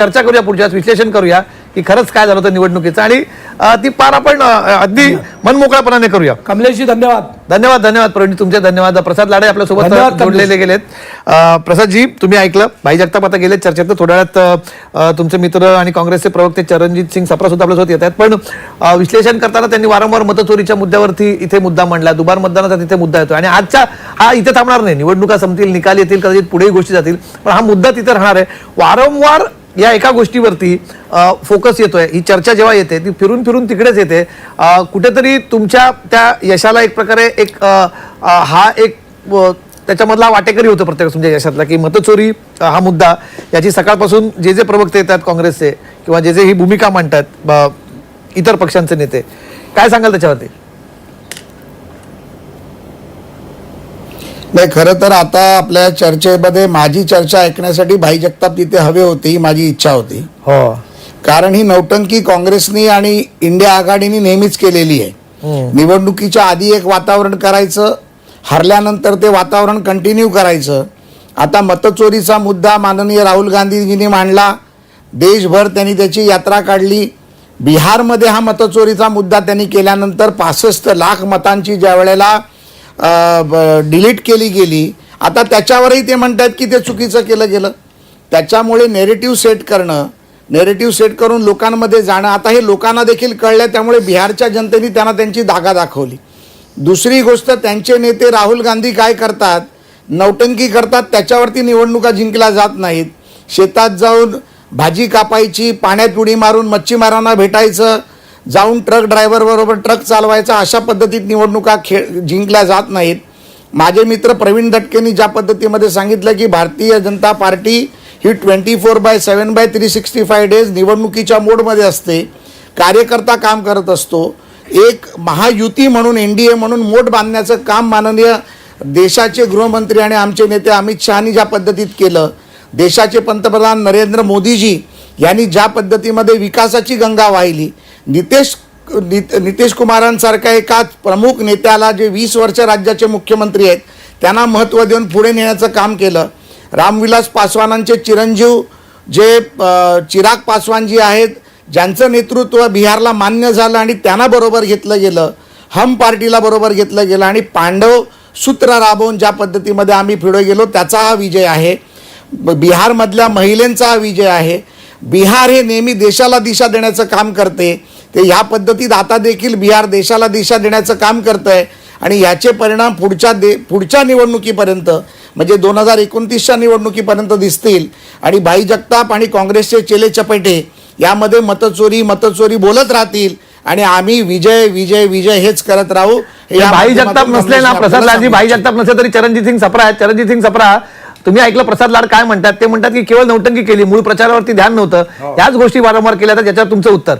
चर्चा करूया पुढच्या विश्लेषण करूया की खरंच काय झालं होतं निवडणुकीचं. आणि ती पार आपण अगदी मनमोकळ्यापणाने करूया. कमलेशजी धन्यवाद. धन्यवाद धन्यवाद प्रवीण तुमचे धन्यवाद. प्रसाद लाडे आपल्यासोबत जोडलेले गेलेत. प्रसादजी तुम्ही ऐकलं. भाई जगताप आता गेले चर्चेत. तर थोड्या वेळात तुमचे मित्र आणि काँग्रेसचे प्रवक्ते चरणजित सिंग सप्रा सुद्धा आपल्यासोबत येत आहेत. पण विश्लेषण करताना त्यांनी वारंवार मतचोरीच्या मुद्द्यावरती इथे मुद्दा मांडला. दुबार मतदानाचा तिथे मुद्दा येतो आणि आजच्या हा इथे थांबणार नाही. निवडणुका संपतील निकाल येतील कदाचित पुढेही गोष्टी जातील. पण हा मुद्दा तिथे राहणार आहे. वारंवार या एका गोष्टीवरती फोकस येतोय. ही चर्चा जेव्हा येते ती फिरून फिरून तिकडेच येते. कुठेतरी तुमच्या त्या यशाला एक प्रकारे एक हा एक त्याच्यामधला वाटेकरी होतो प्रत्येक तुमच्या म्हणजे यशातला की मतचोरी हा मुद्दा. याची सकाळपासून जे जे प्रवक्ते येतात काँग्रेसचे किंवा जे जे ही भूमिका मांडतात इतर पक्षांचे नेते. काय सांगाल त्याच्यावरती? नाही खरं तर आता आपल्या चर्चेमध्ये माझी चर्चा ऐकण्यासाठी भाई जगताप तिथे हवे होते ही माझी इच्छा होती. हो. कारण ही नौटंकी काँग्रेसनी आणि इंडिया आघाडीने नेहमीच केलेली आहे. निवडणुकीच्या आधी एक वातावरण करायचं हरल्यानंतर ते वातावरण कंटिन्यू करायचं. आता मतचोरीचा मुद्दा माननीय राहुल गांधीजींनी मांडला. देशभर त्यांनी त्याची यात्रा काढली. बिहारमध्ये हा मतचोरीचा मुद्दा त्यांनी केल्यानंतर पासष्ट लाख मतांची ज्या वेळेला डिलीट केली गेली. आता त्याच्यावरही ते म्हणतात की ते चुकीचं केलं गेलं. त्याच्यामुळे नेरेटिव्ह सेट करणं नेरेटिव्ह सेट करून लोकांमध्ये जाणं आता हे लोकांना देखील कळलं त्यामुळे बिहारच्या जनतेने त्यांना त्यांची धागा दाखवली. दुसरी गोष्ट त्यांचे नेते राहुल गांधी काय करतात? नौटंकी करतात त्याच्यावरती निवडणुका जिंकल्या जात नाहीत. शेतात जाऊन भाजी कापायची पाण्यात उडी मारून मच्छीमारांना भेटायचं जाऊन ट्रक ड्रायव्हर बरोबर ट्रक चालवायचा अशा पद्धतीत निवडणुका खेळ जिंकल्या जात नाहीत. माझे मित्र प्रवीण दटकेंनी ज्या पद्धतीमध्ये सांगितलं की Bharatiya Janata party he twenty four by seven by three sixty five days निवडणुकीच्या मोडमध्ये असते. कार्यकर्ता काम करत असतो. एक महायुती म्हणून एन डी ए म्हणून मोठ बांधण्याचं काम माननीय देशाचे गृहमंत्री आणि आमचे नेते अमित शहानी ज्या पद्धतीत केलं देशाचे पंतप्रधान नरेंद्र मोदीजी यांनी ज्या पद्धतीमध्ये विकासाची गंगा वाहिली नितेश नित नितेश कुमारांसारख्या एका प्रमुख नेत्याला जे वीस वर्ष राज्याचे मुख्यमंत्री आहेत त्यांना महत्त्व देऊन पुढे नेण्याचं काम केलं. रामविलास पासवानांचे चिरंजीव जे चिराग पासवान जी आहेत ज्यांचं नेतृत्व बिहारला मान्य झालं आणि त्यांना बरोबर घेतलं गेलं हम पार्टीला बरोबर घेतलं गेलं आणि पांडव सूत्र राबवून ज्या पद्धतीमध्ये आम्ही पुढे गेलो त्याचा हा विजय आहे. बिहारमधल्या महिलांचा हा विजय आहे. बिहार हे नेहमी देशाला दिशा देण्याचं काम करते. ते ह्या पद्धतीत आता देखील बिहार देशाला दिशा देण्याचं काम करतं आहे आणि याचे परिणाम पुढच्या दे पुढच्या निवडणुकीपर्यंत म्हणजे दोन हजार एकोणतीसच्या निवडणुकीपर्यंत दिसतील. आणि भाई जगताप आणि काँग्रेसचे चेले चपेटे यामध्ये मतचोरी मतचोरी बोलत राहतील. आणि आम्ही विजय विजय विजय हेच करत राहू. या भाई जगताप नसले ना प्रसाद भाई जगताप नसले तरी चरणजित सिंग सप्रा आहेत. चरणजित सिंग सप्रा तुम्ही ऐकलं प्रसाद लाड काय म्हणतात? ते म्हणतात की केवळ नौटंकी केली मूळ प्रचारावरती ध्यान नव्हतं. याच गोष्टी वारंवार केल्या तर याच्यावर तुमचं उत्तर?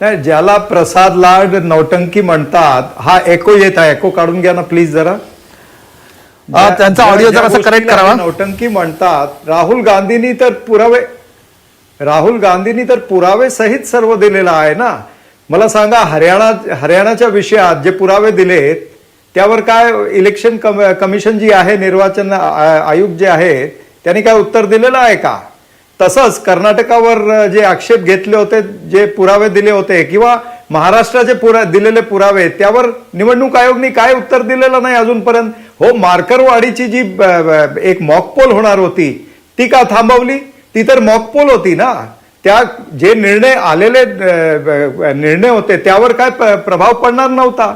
नाही ज्याला प्रसाद लाड नौटंकी म्हणतात हा एको येत आहे. एको काढून घ्या ना प्लीज जरा. त्यांचा ऑडिओ गोष्टीला करेक्ट करावा. नौटंकी म्हणतात राहुल गांधींनी तर पुरावे राहुल गांधींनी तर पुरावे सहित सर्व दिलेलं आहे ना. मला सांगा हरियाणा हरियाणाच्या विषयात जे पुरावे दिलेत त्यावर काय इलेक्शन कम- कमिशन जी आहे निर्वाचन आयोग जे आहे त्यांनी काय उत्तर दिलेलं आहे का? तसंच कर्नाटकावर जे आक्षेप घेतले होते जे पुरावे दिले होते किंवा महाराष्ट्राचे पुरा दिलेले पुरावे त्यावर निवडणूक आयोगने काय उत्तर दिलेलं नाही अजूनपर्यंत? हो मार्करवाडीची जी एक मॉकपोल होणार होती ती का थांबवली? ती तर मॉकपोल होती ना. त्या जे निर्णय आलेले निर्णय होते त्यावर काय प्रभाव पडणार नव्हता.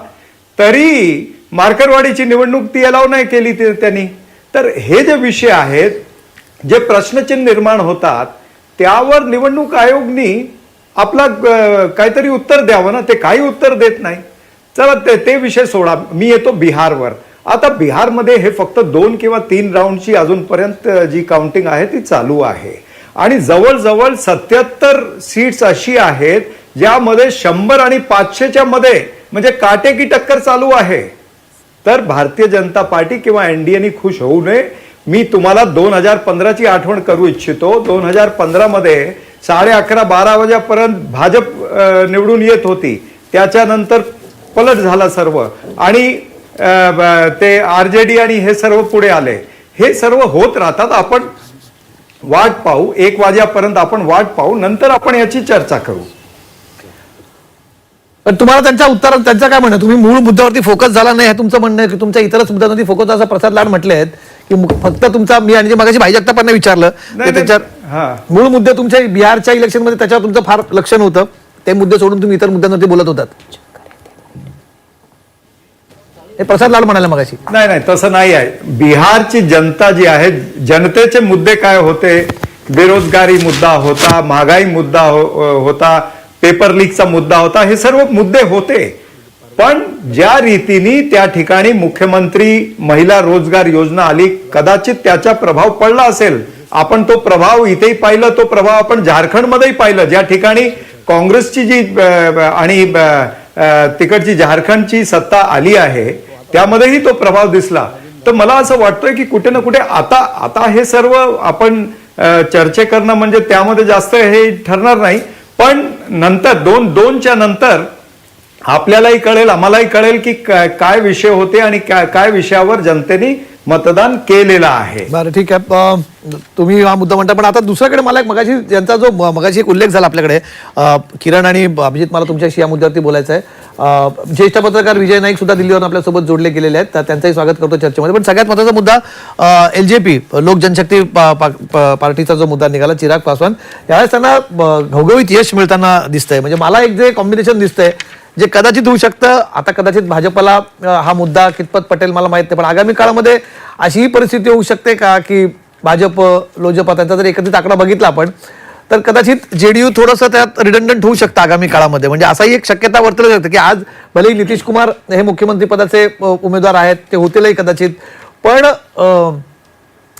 तरी मार्करवाडीची निवडणूक ती अलाव नाही केली ते- त्यांनी. तर हे जे विषय आहेत जे प्रश्नचिन्ह निर्माण होतात त्यावर निवडणूक आयोगनी आपला काहीतरी उत्तर द्यावं ना? ते काही उत्तर देत नाही. चला ते ते विषय सोडा. मी येतो बिहारवर. आता बिहारमध्ये हे फक्त दोन किंवा तीन राऊंडची अजूनपर्यंत जी काउंटिंग आहे ती चालू आहे. आणि जवळजवळ सत्याहत्तर सीट्स अशी आहेत ज्यामध्ये शंभर आणि पाचशेच्या मध्ये म्हणजे काटेकी टक्कर चालू आहे. तर भारतीय जनता पार्टी किंवा एनडीएनी खुश होऊ नये. मी तुम्हाला दोन हजार पंधराची आठवण करू इच्छितो. दोन हजार पंधरामध्ये साडे अकरा बारा वाजेपर्यंत भाजप निवडून येत होती. त्याच्यानंतर पलट झाला सर्व. आणि ते आर जे डी आणि हे सर्व पुढे आले. हे सर्व होत राहतात. आपण वाट पाहू. एक वाजेपर्यंत आपण वाट पाहू. नंतर आपण याची चर्चा करू. पण तुम्हाला त्यांच्या उत्तरात त्यांचं काय म्हणणं? तुम्ही मूळ मुद्द्यावरती फोकस झाला नाही हे तुमचं म्हणणं आहे की तुमच्या इतरच मुद्द्यांवरती फोकस असं प्रसाद लाड म्हटले आहेत की फक्त तुमचा मी आणि मगाशी भाई जगतापांना विचारलं की त्याच्यात. मूळ मुद्दे तुमच्या बिहारच्या इलेक्शनमध्ये त्याच्यावर तुमचं फार लक्ष नव्हतं ते मुद्दे सोडून तुम्ही इतर मुद्द्यांवरती बोलत होतात. हे प्रसाद लाड म्हणाले मगाशी. नाही नाही तसं नाही आहे. बिहारची जनता जी आहे जनतेचे मुद्दे काय होते? बेरोजगारी मुद्दा होता महागाई मुद्दा हो- होता पेपर लीकचा मुद्दा होता. हे सर्व मुद्दे होते. पण ज्या रीतीने त्या ठिकाणी मुख्यमंत्री महिला रोजगार योजना आली कदाचित त्याचा प्रभाव पडला असेल. आपण तो प्रभाव इथेही पाहिलं तो प्रभाव आपण झारखंडमध्येही पाहिलं. ज्या ठिकाणी काँग्रेसची जी आणि तिकडची झारखंडची सत्ता आली आहे त्यामध्येही तो प्रभाव दिसला. तर मला असं वाटतंय की कुठे ना कुठे आता आता हे सर्व आपण चर्चे करणं म्हणजे त्यामध्ये जास्त हे ठरणार नाही. पण नंतर दोन दोनच्या नंतर आपल्यालाही कळेल आम्हालाही कळेल की काय विषय होते आणि काय काय विषयावर जनतेने मतदान केलेलं आहे. बरं ठीक आहे. तुम्ही हा मुद्दा म्हणता पण आता दुसऱ्याकडे मला एक मगाशी यांचा जो मगाशी एक उल्लेख झाला आपल्याकडे किरण आणि अभिजित मला तुमच्याशी या मुद्द्यावरती बोलायचं आहे. ज्येष्ठ पत्रकार विजय नाईक सुद्धा दिल्लीवर आपल्यासोबत जोडले गेलेले आहेत तर त्यांचंही स्वागत करतो चर्चेमध्ये. पण सगळ्यात महत्त्वाचा मुद्दा एल जे पी लोक जनशक्ती पार्टीचा जो मुद्दा निघाला चिराग पासवान यावेळेस त्यांना घवघवीत यश मिळताना दिसतंय. म्हणजे मला एक जे कॉम्बिनेशन दिसतंय जे कदाचित होऊ शकतं. आता कदाचित भाजपला हा मुद्दा कितपत पटेल मला माहीत नाही पण आगामी काळामध्ये अशीही परिस्थिती होऊ शकते का की भाजप लोजपा त्यांचा जर एकत्रित आकडा बघितला आपण तर कदाचित जेडीयू थोडंसं त्यात रिडंडंट होऊ शकतं आगामी काळामध्ये. म्हणजे असाही एक शक्यता वर्तवली जाते की आज भलेही नितीश कुमार हे मुख्यमंत्रीपदाचे उमेदवार आहेत ते होतीलही कदाचित पण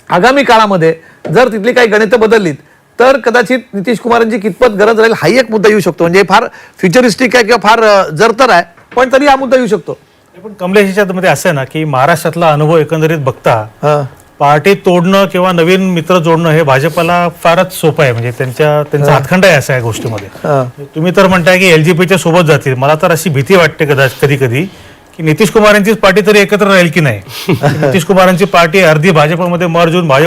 आगामी काळामध्ये जर तिथली काही गणितं बदललीत तर कदाचित नितीश कुमारांची कितपत गरज राहील हाही एक मुद्दा येऊ शकतो. म्हणजे फार फ्युचरिस्टिक आहे किंवा फार अं, जरतर आहे पण तरी हा मुद्दा येऊ शकतो. पण कमलेश याच्यामध्ये असं आहे ना की महाराष्ट्रातला अनुभव एकंदरीत बघता. पार्टी तोडणं किंवा नवीन मित्र जोडणं हे भाजपला फारच सोपं आहे. म्हणजे त्यांच्या त्यांचा हातखंड आहे असा या गोष्टीमध्ये. तुम्ही तर म्हणताय की एलजीपीच्या सोबत जातील. मला तर अशी भीती वाटते कदाचित कधी कधी की नितीश कुमारांचीच पार्टी तरी एकत्र राहील की नाही? नितीश कुमारांची पार्टी अर्धी भाजपमध्ये मर्ज होऊन भाजप